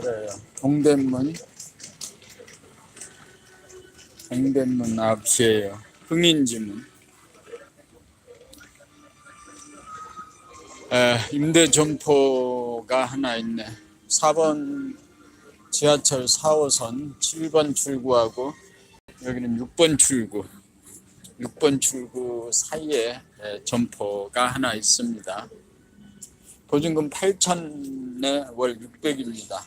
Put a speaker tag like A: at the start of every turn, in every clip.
A: 그래요. 동대문 동대문 앞이에요. 흥인지문. 에, 임대 점포가 하나 있네. 4번 지하철 4호선 7번 출구하고 여기는 6번 출구. 6번 출구 사이에 에, 점포가 하나 있습니다. 보증금 8천에 월 600입니다.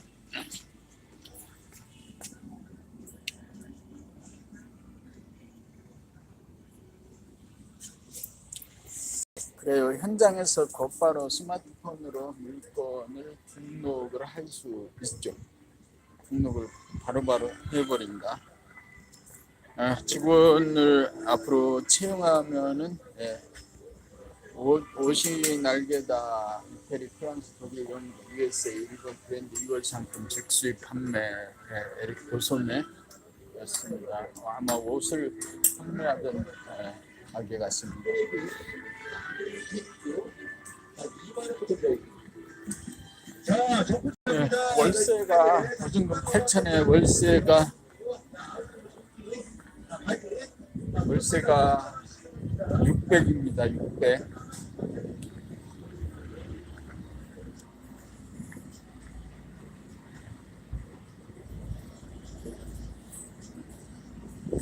A: 그래요. 현장에서 곧바로 스마트폰으로 물건을 등록을 할 수 있죠. 등록을 바로바로 해버린다. 아, 직원을 앞으로 채용하면은 예, 옷, 옷이 날개다 이태리 프랑스 독일 영국 USA 일본 브랜드 2월 상품 직수입 판매 예, 이렇게 도소매였습니다. 어, 아마 옷을 판매하던 예, 가게 같습니다. 예, 월세가 보증금 8천에 월세가 월세가 600입니다. 600.